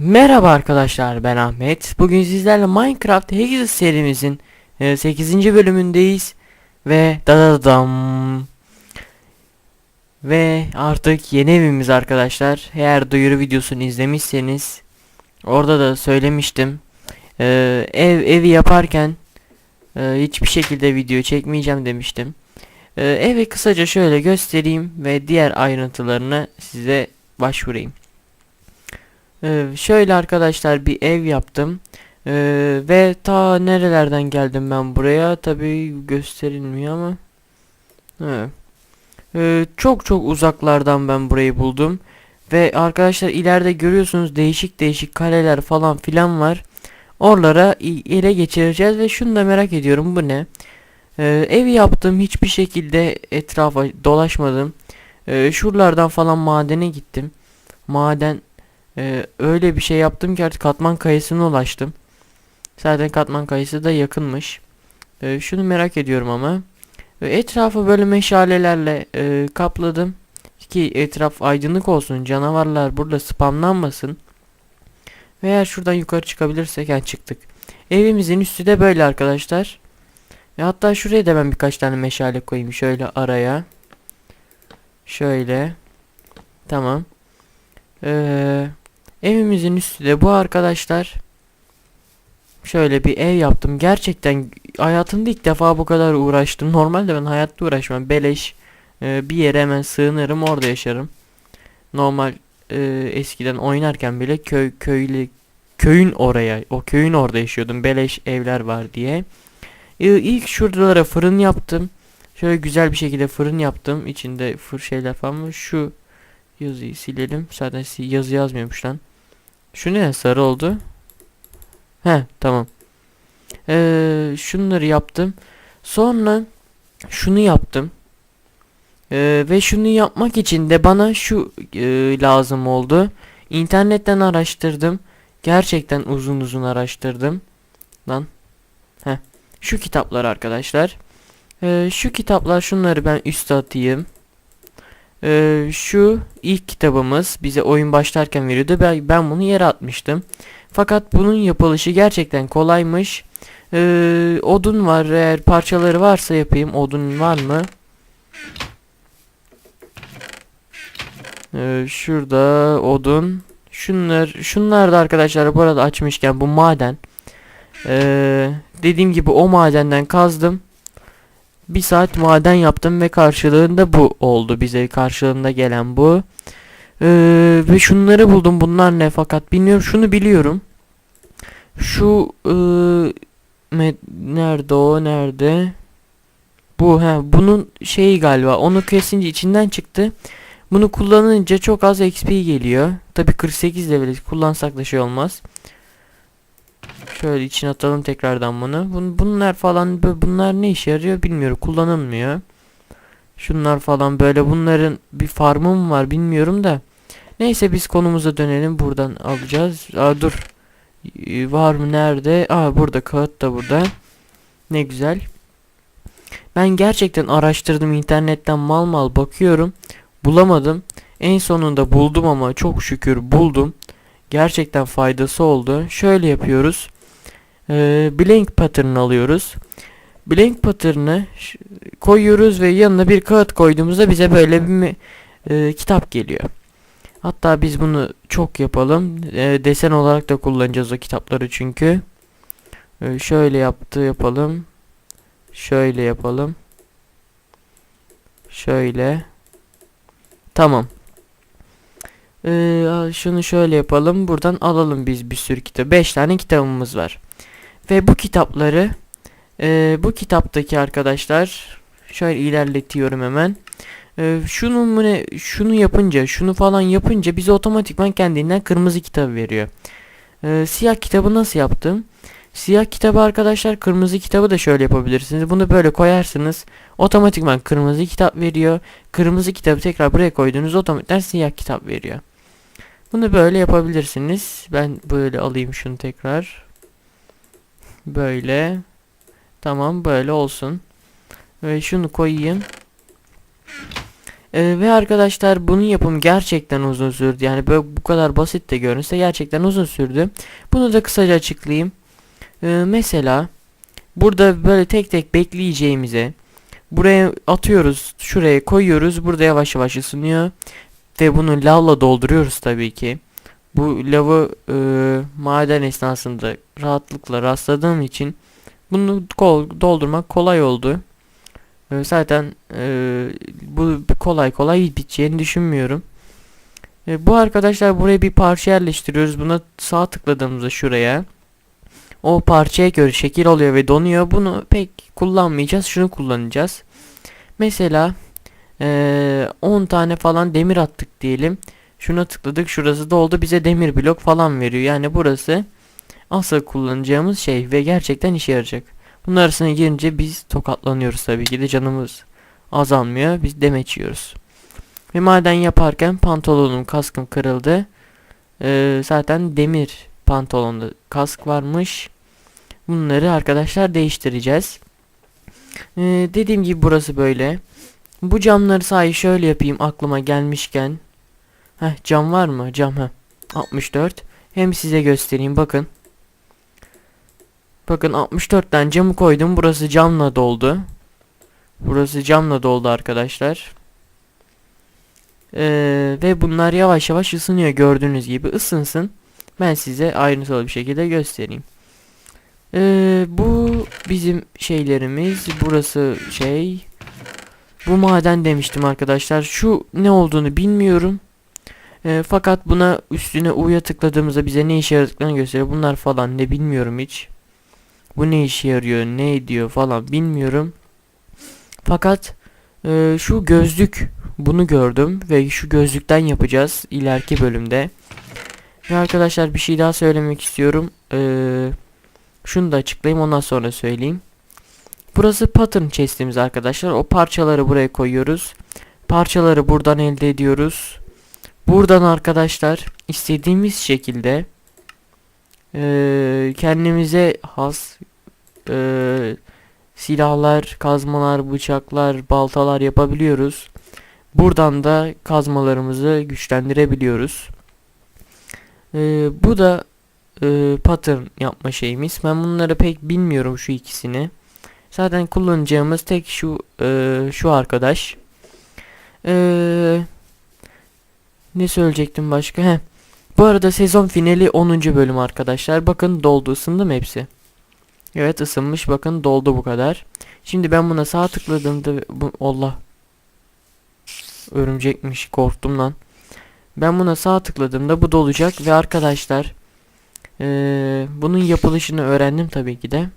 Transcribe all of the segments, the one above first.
Merhaba arkadaşlar ben Ahmet. Bugün sizlerle Minecraft Hexes serimizin 8. bölümündeyiz. Ve dadadam. Ve artık yeni evimiz arkadaşlar. Eğer duyuru videosunu izlemişseniz orada da söylemiştim. Ee, ev evi yaparken e, hiçbir şekilde video çekmeyeceğim demiştim. Evi kısaca şöyle göstereyim ve diğer ayrıntılarını size başvurayım. Ee, şöyle arkadaşlar bir ev yaptım. Ee, ve ta nerelerden geldim ben buraya tabi gösterilmiyor ama. Ee, çok çok uzaklardan ben burayı buldum. Ve arkadaşlar ileride görüyorsunuz değişik değişik kaleler falan filan var. Oralara ele geçireceğiz ve şunu da merak ediyorum bu ne? Ee, ev yaptım hiçbir şekilde etrafa dolaşmadım. Ee, şuralardan falan madene gittim. Maden ee, öyle bir şey yaptım ki artık katman kayısına ulaştım. Zaten katman kayısı da yakınmış. Ee, şunu merak ediyorum ama. Ee, etrafı böyle meşalelerle e, kapladım. Ki etraf aydınlık olsun. Canavarlar burada spamlanmasın. Ve eğer şuradan yukarı çıkabilirsek yani çıktık. Evimizin üstü de böyle arkadaşlar. Ve hatta şuraya da ben birkaç tane meşale koyayım. Şöyle araya. Şöyle. Tamam. Eee Evimizin üstü de bu arkadaşlar. Şöyle bir ev yaptım. Gerçekten hayatımda ilk defa bu kadar uğraştım. Normalde ben hayatta uğraşmam. Beleş e, bir yere hemen sığınırım orada yaşarım. Normal e, eskiden oynarken bile köy köylü köyün oraya o köyün orada yaşıyordum. Beleş evler var diye. E, ilk şuralara fırın yaptım. Şöyle güzel bir şekilde fırın yaptım. İçinde fır şeyler falan var. Şu yazıyı silelim. Zaten yazı yazmıyormuş lan. Şu ne sarı oldu? He tamam. Ee, şunları yaptım. Sonra şunu yaptım. Ee, ve şunu yapmak için de bana şu e, lazım oldu. İnternetten araştırdım. Gerçekten uzun uzun araştırdım. Lan. He. Şu kitaplar arkadaşlar. Ee, şu kitaplar şunları ben üste atayım. Ee, şu ilk kitabımız bize oyun başlarken veriyordu. Ben, ben bunu yere atmıştım. Fakat bunun yapılışı gerçekten kolaymış. Ee, odun var. Eğer parçaları varsa yapayım. Odun var mı? Ee, şurada odun. Şunlar, şunlar da arkadaşlar bu arada açmışken bu maden. Ee, dediğim gibi o madenden kazdım. Bir saat maden yaptım ve karşılığında bu oldu. Bize karşılığında gelen bu. Ee, ve şunları buldum. Bunlar ne fakat bilmiyorum. Şunu biliyorum. Şu me- nerede o nerede? Bu he bunun şeyi galiba. Onu kesince içinden çıktı. Bunu kullanınca çok az XP geliyor. Tabi 48 level kullansak da şey olmaz. Şöyle içine atalım tekrardan bunu. Bun, bunlar falan bunlar ne işe yarıyor bilmiyorum. Kullanılmıyor. Şunlar falan böyle bunların bir farmı mı var bilmiyorum da. Neyse biz konumuza dönelim. Buradan alacağız. Aa dur. Var mı nerede? Aa burada kağıt da burada. Ne güzel. Ben gerçekten araştırdım internetten mal mal bakıyorum. Bulamadım. En sonunda buldum ama çok şükür buldum. Gerçekten faydası oldu. Şöyle yapıyoruz. Ee, blank pattern alıyoruz. Blank pattern'ı koyuyoruz ve yanına bir kağıt koyduğumuzda bize böyle bir e, kitap geliyor. Hatta biz bunu çok yapalım. E, desen olarak da kullanacağız o kitapları çünkü. E, şöyle yaptı yapalım. Şöyle yapalım. Şöyle. Tamam. Ee, şunu şöyle yapalım. Buradan alalım biz bir sürü kitap. 5 tane kitabımız var. Ve bu kitapları e, bu kitaptaki arkadaşlar şöyle ilerletiyorum hemen. E, şunu şunu yapınca şunu falan yapınca bize otomatikman kendinden kırmızı kitabı veriyor. E, siyah kitabı nasıl yaptım? Siyah kitabı arkadaşlar kırmızı kitabı da şöyle yapabilirsiniz. Bunu böyle koyarsınız. Otomatikman kırmızı kitap veriyor. Kırmızı kitabı tekrar buraya koyduğunuz otomatikman siyah kitap veriyor. Bunu böyle yapabilirsiniz. Ben böyle alayım şunu tekrar. Böyle. Tamam böyle olsun. Ve şunu koyayım. Ee, ve arkadaşlar bunun yapımı gerçekten uzun sürdü. Yani böyle bu kadar basit de görünse gerçekten uzun sürdü. Bunu da kısaca açıklayayım. Ee, mesela burada böyle tek tek bekleyeceğimize buraya atıyoruz, şuraya koyuyoruz. Burada yavaş yavaş ısınıyor ve bunu lavla dolduruyoruz tabii ki. Bu lavı e, maden esnasında rahatlıkla rastladığım için bunu kol, doldurmak kolay oldu. E, zaten e, bu kolay kolay biteceğini düşünmüyorum. E, bu arkadaşlar buraya bir parça yerleştiriyoruz. Buna sağ tıkladığımızda şuraya o parçaya göre şekil oluyor ve donuyor. Bunu pek kullanmayacağız. Şunu kullanacağız. Mesela e, 10 tane falan demir attık diyelim. Şuna tıkladık. Şurası doldu. Bize demir blok falan veriyor. Yani burası asıl kullanacağımız şey ve gerçekten işe yarayacak. Bunun arasına girince biz tokatlanıyoruz tabii ki de canımız azalmıyor. Biz demeç yiyoruz. Ve maden yaparken pantolonum kaskım kırıldı. Ee, zaten demir pantolonda kask varmış. Bunları arkadaşlar değiştireceğiz. Ee, dediğim gibi burası böyle. Bu camları sahi şöyle yapayım aklıma gelmişken. Heh cam var mı? Cam ha. 64. Hem size göstereyim bakın. Bakın 64 tane camı koydum. Burası camla doldu. Burası camla doldu arkadaşlar. Ee, ve bunlar yavaş yavaş ısınıyor gördüğünüz gibi. Isınsın. Ben size ayrıntılı bir şekilde göstereyim. Ee, bu bizim şeylerimiz. Burası şey. Bu maden demiştim arkadaşlar. Şu ne olduğunu bilmiyorum. Ee, fakat buna üstüne U'ya tıkladığımızda bize ne işe yaradıklarını gösteriyor. Bunlar falan ne bilmiyorum hiç. Bu ne işe yarıyor, ne ediyor falan bilmiyorum. Fakat e, şu gözlük bunu gördüm ve şu gözlükten yapacağız ileriki bölümde. Ve arkadaşlar bir şey daha söylemek istiyorum. Ee, şunu da açıklayayım ondan sonra söyleyeyim. Burası pattern chest'imiz arkadaşlar. O parçaları buraya koyuyoruz. Parçaları buradan elde ediyoruz. Buradan arkadaşlar istediğimiz şekilde e, kendimize has e, silahlar, kazmalar, bıçaklar, baltalar yapabiliyoruz. Buradan da kazmalarımızı güçlendirebiliyoruz. E, bu da e, pattern yapma şeyimiz. Ben bunları pek bilmiyorum şu ikisini. Zaten kullanacağımız tek şu e, şu arkadaş. Eee ne söyleyecektim başka? He. Bu arada sezon finali 10. bölüm arkadaşlar. Bakın doldu ısındı mı hepsi? Evet ısınmış bakın doldu bu kadar. Şimdi ben buna sağ tıkladığımda bu, Allah. Örümcekmiş korktum lan. Ben buna sağ tıkladığımda bu dolacak ve arkadaşlar ee, bunun yapılışını öğrendim tabii ki de.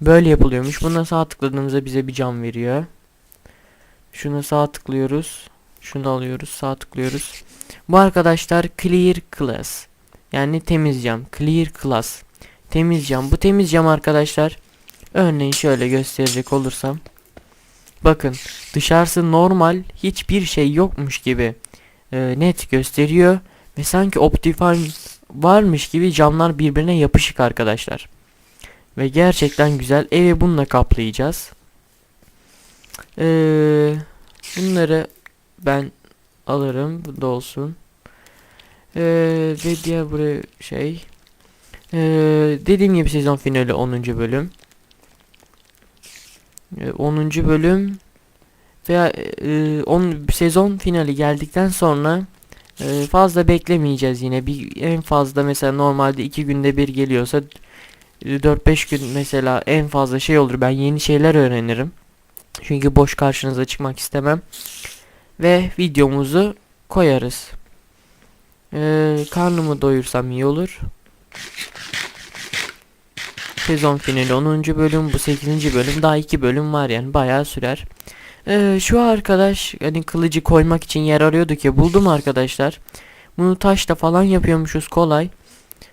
Böyle yapılıyormuş. Buna sağ tıkladığımızda bize bir cam veriyor. Şuna sağ tıklıyoruz. Şunu alıyoruz. Sağ tıklıyoruz. Bu arkadaşlar clear class. Yani temiz cam. Clear class. Temiz cam. Bu temiz cam arkadaşlar. Örneğin şöyle gösterecek olursam. Bakın dışarısı normal. Hiçbir şey yokmuş gibi e, net gösteriyor. Ve sanki Optifine varmış gibi camlar birbirine yapışık arkadaşlar. Ve gerçekten güzel. Evi bununla kaplayacağız. Ee, bunları ben alırım. Bu da olsun. Ee, ve diğer buraya şey. Ee, dediğim gibi sezon finali 10. bölüm. Ee, 10. bölüm veya e, on, sezon finali geldikten sonra e, fazla beklemeyeceğiz yine. Bir en fazla mesela normalde 2 günde bir geliyorsa 4-5 gün mesela en fazla şey olur. Ben yeni şeyler öğrenirim. Çünkü boş karşınıza çıkmak istemem ve videomuzu koyarız. Ee, karnımı doyursam iyi olur. Sezon finali 10. bölüm bu 8. bölüm daha 2 bölüm var yani bayağı sürer. Ee, şu arkadaş hani kılıcı koymak için yer arıyordu ki buldum arkadaşlar. Bunu taşla falan yapıyormuşuz kolay.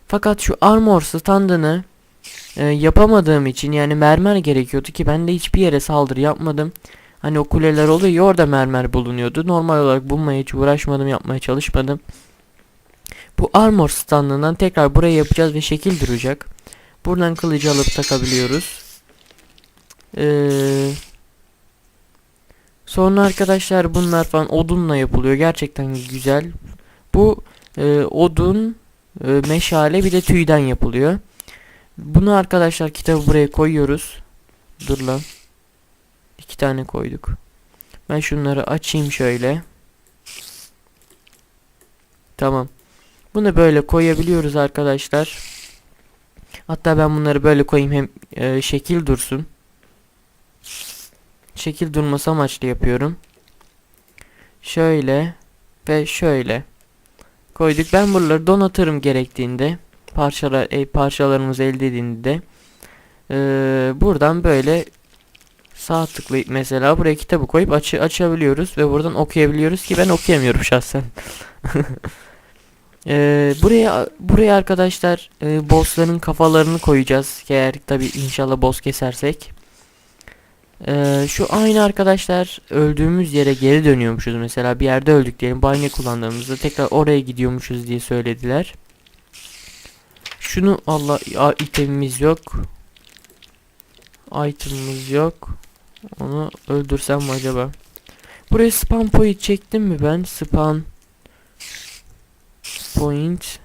Fakat şu armor standını e, yapamadığım için yani mermer gerekiyordu ki ben de hiçbir yere saldırı yapmadım. Hani o kuleler oluyor orada mermer bulunuyordu. Normal olarak bulmaya hiç uğraşmadım yapmaya çalışmadım. Bu armor standından tekrar buraya yapacağız ve şekil duracak. Buradan kılıcı alıp takabiliyoruz. Ee, Sonra arkadaşlar bunlar falan odunla yapılıyor. Gerçekten güzel. Bu e, odun, e, meşale bir de tüyden yapılıyor. Bunu arkadaşlar kitabı buraya koyuyoruz. Dur lan. İki tane koyduk. Ben şunları açayım şöyle. Tamam. Bunu böyle koyabiliyoruz arkadaşlar. Hatta ben bunları böyle koyayım hem e, şekil dursun. Şekil durması amaçlı yapıyorum. Şöyle ve şöyle koyduk. Ben buraları donatırım gerektiğinde. Parçalar, e, parçalarımızı elde edildiğinde. E, buradan böyle sağ tıklayıp mesela buraya kitabı koyup açı açabiliyoruz ve buradan okuyabiliyoruz ki ben okuyamıyorum şahsen. Ee, buraya buraya arkadaşlar e, bossların kafalarını koyacağız. Eğer tabi inşallah boss kesersek. Ee, şu aynı arkadaşlar öldüğümüz yere geri dönüyormuşuz. Mesela bir yerde öldük diyelim. Banyo kullandığımızda tekrar oraya gidiyormuşuz diye söylediler. Şunu Allah itemimiz yok. Itemimiz yok. Onu öldürsem mi acaba? Buraya spam point çektim mi ben? Spam point.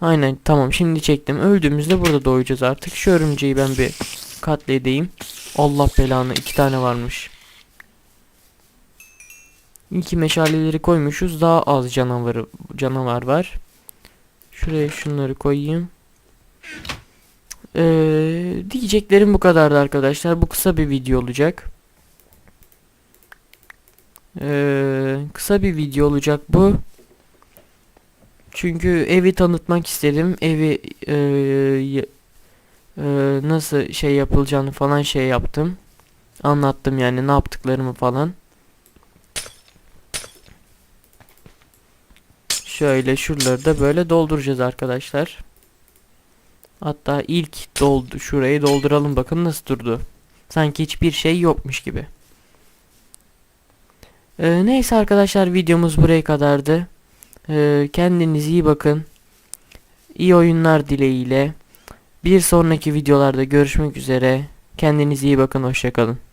Aynen tamam şimdi çektim. Öldüğümüzde burada doğacağız artık. Şu örümceği ben bir katledeyim. Allah belanı iki tane varmış. İki meşaleleri koymuşuz. Daha az canavarı canavar var. Şuraya şunları koyayım. Ee, diyeceklerim bu kadardı arkadaşlar. Bu kısa bir video olacak. Ee, kısa bir video olacak bu. Çünkü evi tanıtmak istedim. Evi e, e, nasıl şey yapılacağını falan şey yaptım. Anlattım yani ne yaptıklarımı falan. Şöyle şuraları da böyle dolduracağız arkadaşlar. Hatta ilk doldu şurayı dolduralım bakın nasıl durdu. Sanki hiçbir şey yokmuş gibi. Ee, neyse arkadaşlar videomuz buraya kadardı. Ee, kendinize iyi bakın. İyi oyunlar dileğiyle. Bir sonraki videolarda görüşmek üzere. Kendinize iyi bakın. Hoşçakalın.